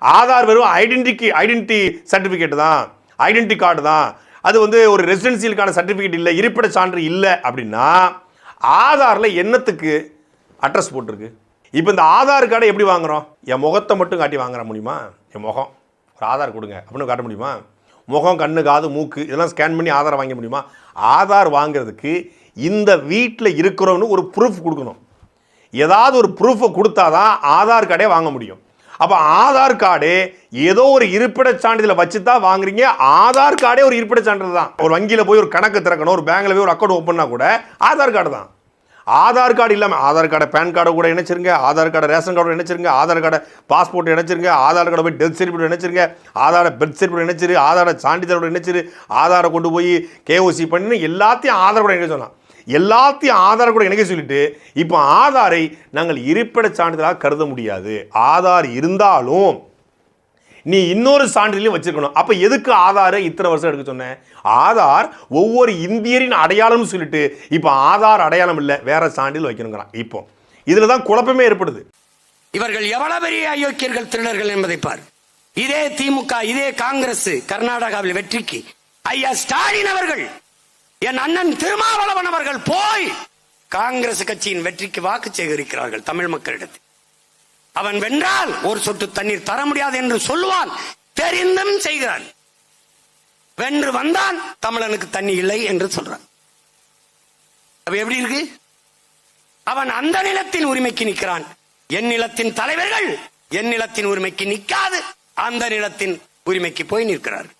ஆதார் வெறும் identity identity certificate தான். Identity card தான். அது வந்து ஒரு ரெசிடென்சியலுக்கான சர்டிஃபிகேட் இல்லை இருப்பிட சான்று இல்லை அப்படின்னா ஆதாரில் என்னத்துக்கு அட்ரஸ் போட்டிருக்கு? இப்போ இந்த ஆதார் கார்டை எப்படி வாங்குறோம்? என் முகத்தை மட்டும் காட்டி வாங்குற முடியுமா? என் முகம். ஒரு ஆதார் கொடுங்க. அப்படின்னு காட்ட முடியுமா? முகம் கண்ணு காது மூக்கு இதெல்லாம் ஸ்கேன் பண்ணி ஆதார் வாங்க முடியுமா? ஆதார் வாங்குறதுக்கு இந்த வீட்டில் இருக்கிறவனு ஒரு ப்ரூஃப் கொடுக்கணும். ஏதாவது ஒரு ப்ரூஃபை கொடுத்தாதான் ஆதார் கார்டே வாங்க முடியும். அப்போ ஆதார் கார்டு ஏதோ ஒரு இருப்பிட சான்றிதழை வச்சு தான் வாங்குறீங்க. ஆதார் கார்டே ஒரு இருப்பிட சான்றிதழ் தான். ஒரு வங்கியில் போய் ஒரு கணக்கு திறக்கணும் ஒரு பேங்கில் போய் ஒரு அக்கௌண்ட் ஓப்பன்னா கூட ஆதார் கார்டு தான். ஆதார் கார்டு இல்லாமல் ஆதார் கார்டை பேன் கார்டை கூட இணைச்சிருங்க ஆதார் கார்டை ரேஷன் கார்டு இணைச்சிருங்க ஆதார் கார்டை பாஸ்போர்ட் இணைச்சிருங்க ஆதார் கார்டை போய் டெத் சர்டிஃபிகேட் இணைச்சிருங்க ஆதார பெர்த் சர்டிஃபிகேட் இணைச்சிரு ஆதார சான்றிதழோட இணைச்சிரு ஆதாரை கொண்டு போய் கேஓசி பண்ணி எல்லாத்தையும் ஆதார் கூட இணைக்க சொல்லலாம் எல்லாத்தையும் ஆதார் கூட இணைக்க சொல்லிட்டு இப்போ ஆதாரை நாங்கள் இருப்பிடச் சான்றிதழாக கருத முடியாது. ஆதார் இருந்தாலும் நீ இன்னொரு சான்றிதழையும் வச்சிருக்கணும். அப்போ எதுக்கு ஆதாரை இத்தனை வருஷம் எடுக்க சொன்னேன் ஆதார் ஒவ்வொரு இந்தியரின் அடையாளம்னு சொல்லிட்டு இப்போ ஆதார் அடையாளம் இல்லை வேற சான்றிதழ் வைக்கணுங்கிறான். இப்போ இதில் தான் குழப்பமே ஏற்படுது. இவர்கள் எவ்வளவு பெரிய அயோக்கியர்கள் திருடர்கள் என்பதை பார். இதே திமுக இதே காங்கிரஸ் கர்நாடகாவில் வெற்றிக்கு. ஐயா ஸ்டாலின் அவர்கள் என் அண்ணன் திருமாவளவன் அவர்கள் போய் காங்கிரஸ் கட்சியின் வெற்றிக்கு வாக்கு சேகரிக்கிறார்கள் தமிழ் மக்களிடத்தில். அவன் வென்றால் ஒரு சொட்டு தண்ணீர் தர முடியாது என்று சொல்லுவான். தெரிந்தும் செய்கிறான். வென்று வந்தான் தமிழனுக்கு தண்ணி இல்லை என்று சொல்றான். அப்ப எப்படி இருக்கு? அவன் அந்த நிலத்தின் உரிமைக்கு நிற்கிறான். என் நிலத்தின் தலைவர்கள் என் நிலத்தின் உரிமைக்கு நிற்காது. அந்த நிலத்தின் உரிமைக்கு போய் நிற்கிறார்கள்.